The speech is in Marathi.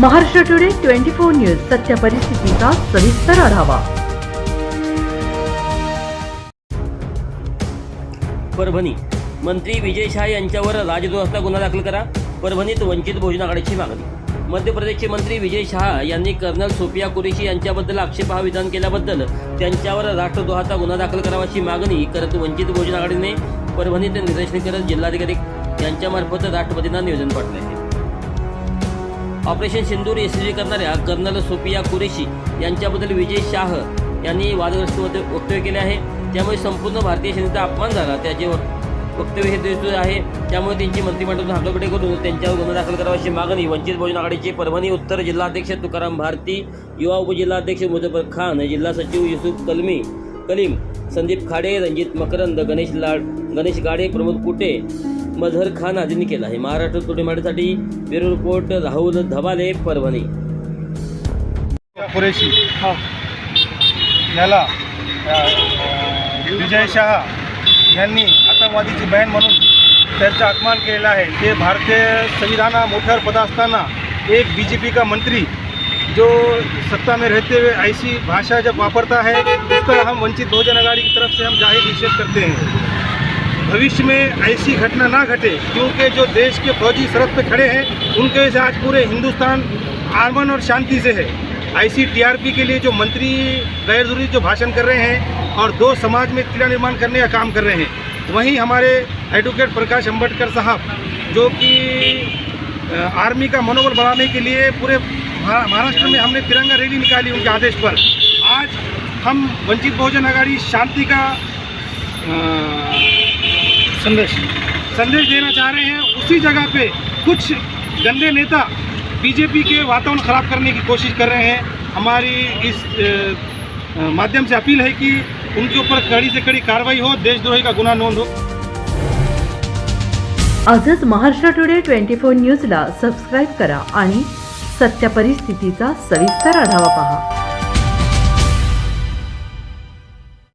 Maharashtra today twenty four news सत्य परिस्थितीचा सविस्तर आढावा. परभणी. मंत्री विजय शहा यांच्यावर राजद्रोहाचा गुन्हा दाखल करा. परभणीत वंचित भोजन आघाडीची मागणी. मध्य प्रदेशचे मंत्री विजय शहा यांनी कर्नल सोफिया कुरेशी यांच्याबद्दल आक्षेपार्ह विधान केल्याबद्दल त्यांच्यावर राष्ट्रद्रोहाचा गुन्हा दाखल करावाची मागणी करत वंचित भोजन आघाडीने परभणीत निदर्शने करत जिल्हाधिकारी यांच्यामार्फत राष्ट्रपतींना निवेदन पाठवले आहे. ऑपरेशन सिंदूर यशस्वी करणाऱ्या कर्नल सोफिया कुरेशी यांच्याबद्दल विजय शाह यांनी वादग्रस्त वक्तव्य केले आहे. त्यामुळे संपूर्ण भारतीय सेनेचा अपमान झाला. त्याचे वक्तव्य हे देतो आहे. त्यामुळे त्यांची मंत्रिमंडळातून हकलपट्टी करून त्यांच्यावर गुन्हा दाखल करावाची मागणी वंचित बहुजन आघाडीचे परभणी उत्तर जिल्हाध्यक्ष तुकाराम भारती युवा उपजिल्हाध्यक्ष मुजफ्फर खान जिल्हा सचिव युसुफ कलमी कलीम संदीप खाडे रणजित मकरंद गणेश लाड गणेश गाडे प्रमोद कुटे मझहर खान आदींनी केला आहे. महाराष्ट्र तोडीमाडीसाठी ब्युरो रिपोर्ट राहुल धबाले परभणी. कुरेशी याला विजय शहा यांनी आतंकवादीची बहीण म्हणून त्यांचा अपमान केलेला आहे. ते भारतीय संविधाना मोठ्यावर पद असताना एक बी जे पी का मंत्री जो सत्ता में रहते हुए ऐसी भाषा जब वापरता है उसका हम वंचित बहुजन अघाड़ी की तरफ से हम जाहिर निषेध करते हैं. भविष्य में ऐसी घटना ना घटे, क्योंकि जो देश के फौजी सरहद पे खड़े हैं, उनके वजह से आज पूरे हिंदुस्तान आमन और शांति से है। ऐसी टीआरपी के लिए जो मंत्री गैर ज़रूरी जो भाषण कर रहे हैं, और दो समाज में किला निर्माण करने का काम कर रहे हैं, वहीं हमारे एडवोकेट प्रकाश अंबेडकर साहब, जो कि आर्मी का मनोबल बढ़ाने के लिए पूरे महाराष्ट्र में हमने तिरंगा रैली निकाली उनके आदेश पर। आज हम वंचित बहुजन अघाड़ी शांति का संदेश। संदेश देना चाह रहे हैं। उसी जगह पे कुछ गंदे नेता बीजेपी के वातावरण खराब करने की कोशिश कर रहे हैं। हमारी इस माध्यम से अपील है कि उनके ऊपर कड़ी से कड़ी कार्रवाई हो देशद्रोही का गुना नोंद हो। आजच महाराष्ट्र टुडे ट्वेंटी फोर न्यूजला सबस्क्राईब करा आणि सत्य परिस्थितीचा सविस्तर आढावा पहा.